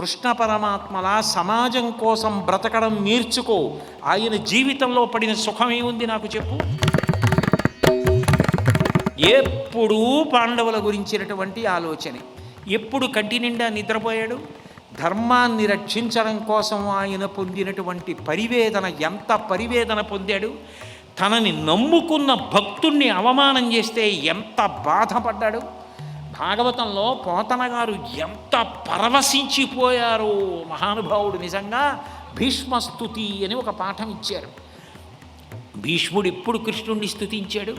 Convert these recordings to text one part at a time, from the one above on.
కృష్ణ పరమాత్మలా సమాజం కోసం బ్రతకడం నేర్చుకో. ఆయన జీవితంలో పడిన సుఖమేముంది నాకు చెప్పు? ఎప్పుడూ పాండవుల గురించినటువంటి ఆలోచనే. ఎప్పుడు కంటి నిండా నిద్రపోయాడు? ధర్మాన్ని రక్షించడం కోసం ఆయన పొందినటువంటి పరివేదన ఎంత పరివేదన పొందాడు? తనని నమ్ముకున్న భక్తుణ్ణి అవమానం చేస్తే ఎంత బాధపడ్డాడు? భాగవతంలో పోతన గారు ఎంత పరవశించిపోయారో మహానుభావుడు నిజంగా భీష్మస్తుతి అని ఒక పాఠం ఇచ్చారు. భీష్ముడు ఎప్పుడు కృష్ణుడిని స్థుతించాడు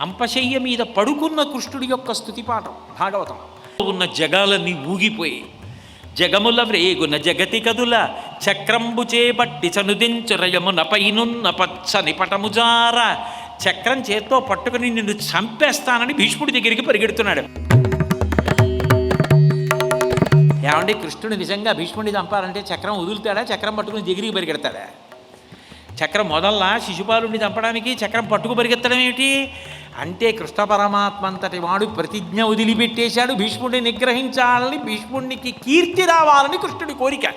అంపశయ్య మీద పడుకున్న కృష్ణుడి యొక్క స్థుతి పాఠం భాగవతం. ఉన్న జగాలన్నీ ఊగిపోయి జగముల వ్రేగున జగతి కదుల చక్రంబు చేపట్టి చనుదించరయమున పైనున్న పచ్చని పటముజార చక్రం చేత్తో పట్టుకుని నిన్ను చంపేస్తానని భీష్ముడి దగ్గరికి పరిగెడుతున్నాడు. ఏమండి? కృష్ణుడు నిజంగా భీష్ముడిని చంపాలంటే చక్రం వదులుతాడా? చక్రం పట్టుకుని దగ్గరికి పరిగెడతాడా? చక్రం మొదల్లా శిశుపాలుడిని చంపడానికి చక్రం పట్టుకు పరిగెత్తడం ఏమిటి? అంటే కృష్ణ పరమాత్మ అంతటి వాడు ప్రతిజ్ఞ వదిలిపెట్టేశాడు భీష్ముడిని నిగ్రహించాలని భీష్ముడికి కీర్తి రావాలని కృష్ణుడి కోరిక.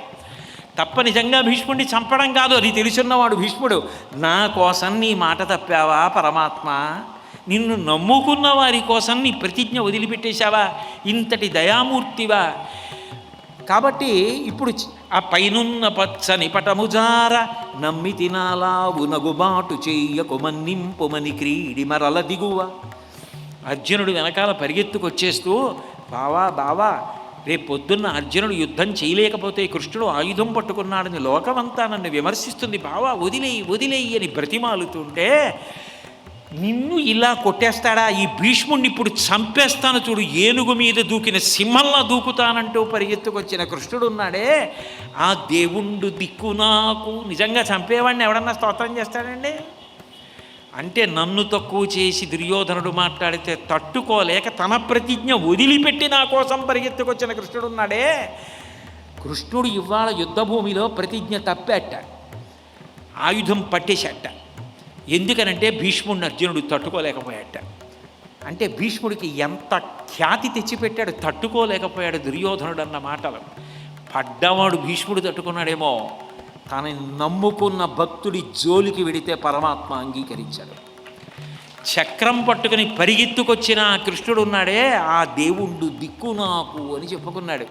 తప్ప నిజంగా భీష్ముడిని చంపడం కాదు అది తెలుసున్నవాడు భీష్ముడు. నా కోసం నీ మాట తప్పావా పరమాత్మ? నిన్ను నమ్ముకున్న వారి కోసం నీ ప్రతిజ్ఞ వదిలిపెట్టేశావా? ఇంతటి దయామూర్తివా? కాబట్టి ఇప్పుడు ఆ పైనున్న పచ్చని పటముజార నమ్మి తినాలా ఉనగుబాటు చెయ్యకు మన్నింపుమని క్రీడి మరల దిగువ. అర్జునుడు వెనకాల పరిగెత్తుకొచ్చేస్తూ బావా బావా రేపు పొద్దున్న అర్జునుడు యుద్ధం చేయలేకపోతే కృష్ణుడు ఆయుధం పట్టుకున్నాడని లోకమంతా నన్ను విమర్శిస్తుంది. బావా వదిలేయి వదిలేయి అని బ్రతిమాలుతుంటే నిన్ను ఇలా కొట్టేస్తాడా? ఈ భీష్ముడిని ఇప్పుడు చంపేస్తాను చూడు. ఏనుగు మీద దూకిన సింహంలా దూకుతానంటూ పరిగెత్తుకొచ్చిన కృష్ణుడు ఉన్నాడే. ఆ దేవుండు దిక్కు నాకు. నిజంగా చంపేవాడిని ఎవడన్నా స్తోత్రం చేస్తాడండి? అంటే నన్ను తక్కువ చేసి దుర్యోధనుడు మాట్లాడితే తట్టుకోలేక తన ప్రతిజ్ఞ వదిలిపెట్టి నా కోసం పరిగెత్తుకొచ్చిన కృష్ణుడు ఉన్నాడే. కృష్ణుడు ఇవాళ యుద్ధభూమిలో ప్రతిజ్ఞ తప్పేట. ఆయుధం పట్టేసేట. ఎందుకనంటే భీష్ముడిని అర్జునుడు తట్టుకోలేకపోయాట అంటే భీష్ముడికి ఎంత ఖ్యాతి తెచ్చిపెట్టాడు తట్టుకోలేకపోయాడు దుర్యోధనుడు అన్న మాటలు. పడ్డవాడు భీష్ముడు తట్టుకున్నాడేమో తనని నమ్ముకున్న భక్తుడి జోలికి వెడితే పరమాత్మ అంగీకరించాడు. చక్రం పట్టుకుని పరిగెత్తుకొచ్చిన కృష్ణుడు ఉన్నాడే ఆ దేవుడు దిక్కు నాకు అని చెప్పుకున్నాడు.